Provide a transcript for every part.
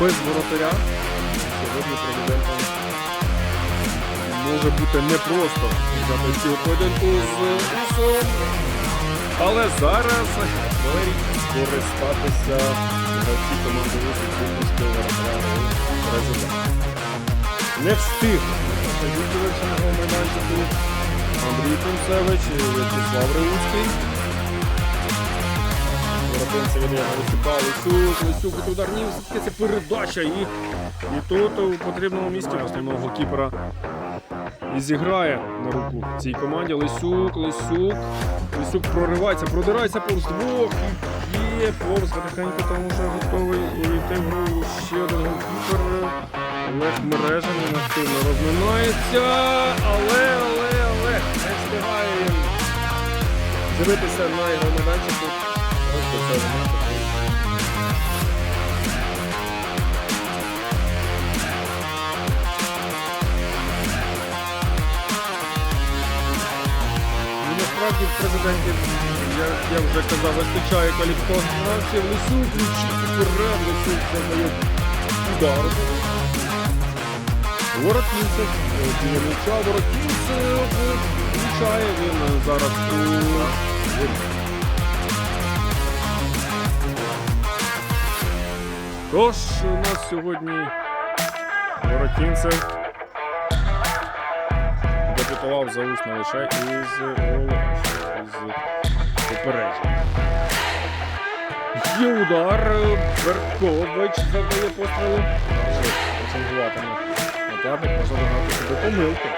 без воротаря. Сьогодні президентом може бути непросто взяти цю поєдинку з Усом. Але зараз Валерій скористатися гравці команди Усу результат. Не встиг. Вікторович на його майданчику. Андрій Кунцевич, В'ячеслав Реуцький. Лисюк, Лисюк, удар ні, це передача. І, і тут у потрібному місці основного голкіпера і зіграє на руку цій команді. Лисюк, Лисюк. Лисюк проривається, продирається повз двох. І є повз потихеньку, тому що готовий і в гру ще один голкіпер. Олег Мережаний активно розминається. Але, але, але не встигає дивитися на його майданчику. Це. Ну, насправді в президентів, я, я вже казав, вистачає кваліфікації. Лисюк, ключі вперед, Лисюк задає удар. Воротінцев, біля м'яча, Воротінцев влучає він зараз у Тож у нас сьогодні Воротінцев дебютував за усно лише із із попередження. Є удар, Беркович завдає пострілу. Може нападник, можна догнати собі помилки.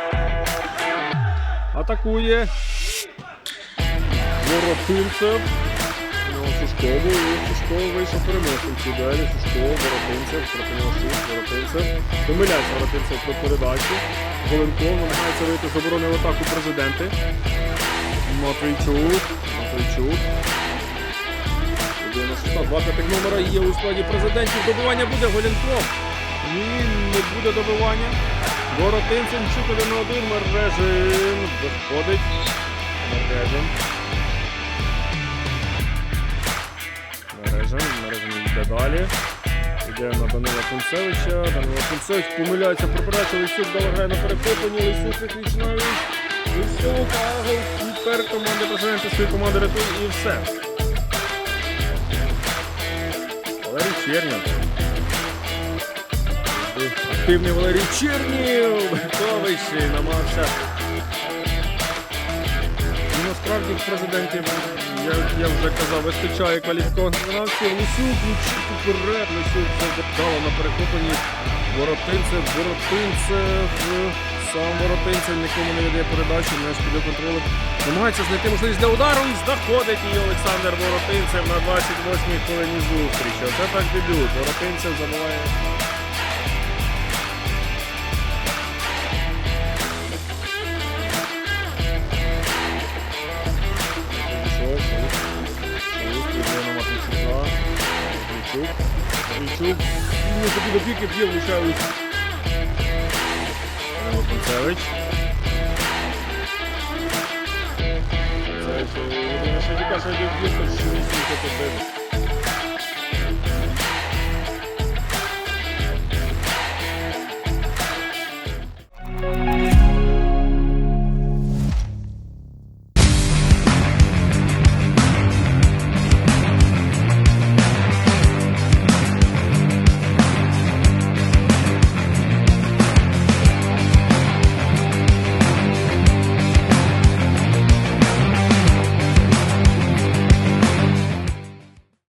Атакує Воротинцев. Ну, Сушкову, і Сушко вийшов переможцем в цій дуелі. Сушко, Воротинцев, нього Воротинцев. Помиляється Воротинцев про передачу. Голенков намагається вийти з оборони в атаку президенти. Матвійчук. Матвійчук. 96, два п'ятих номера є у складі президентів. Добивання буде Голенков. Ні, не буде добивання. Воротинцев, чук 1 на 1, Мережин. Виходить. Мережин. Мережин, Мережин йде далі. Йде на Данила Кунцевича. Данила Кунцевич помиляється про передачу. Лисюк грає на перехопленні. Лисюк виключно. Лисюк, а голкіпер команди президента своєї команди рятує і все. Валерій Чернів. Активний Валерій Чернів. Й намагався. Насправді президентів, я, я вже казав, вистачає кваліфікованих виконавців. Лисюк, уперед, Лисюк завдало на перехопленні. Воротинцев, Воротинцев, сам Воротинцев нікому не віддає передачу, не шкодив контролю. Намагається знайти можливість для удару і знаходить її Олександр Воротинцев на 28-й хвилині зустрічі. Оце так дебют. Воротинцев забуває. Матвійчук. Він собі до піки б'є, влучає у Данило Концевич. Концевич. Єдине, що тільки що йде в 261.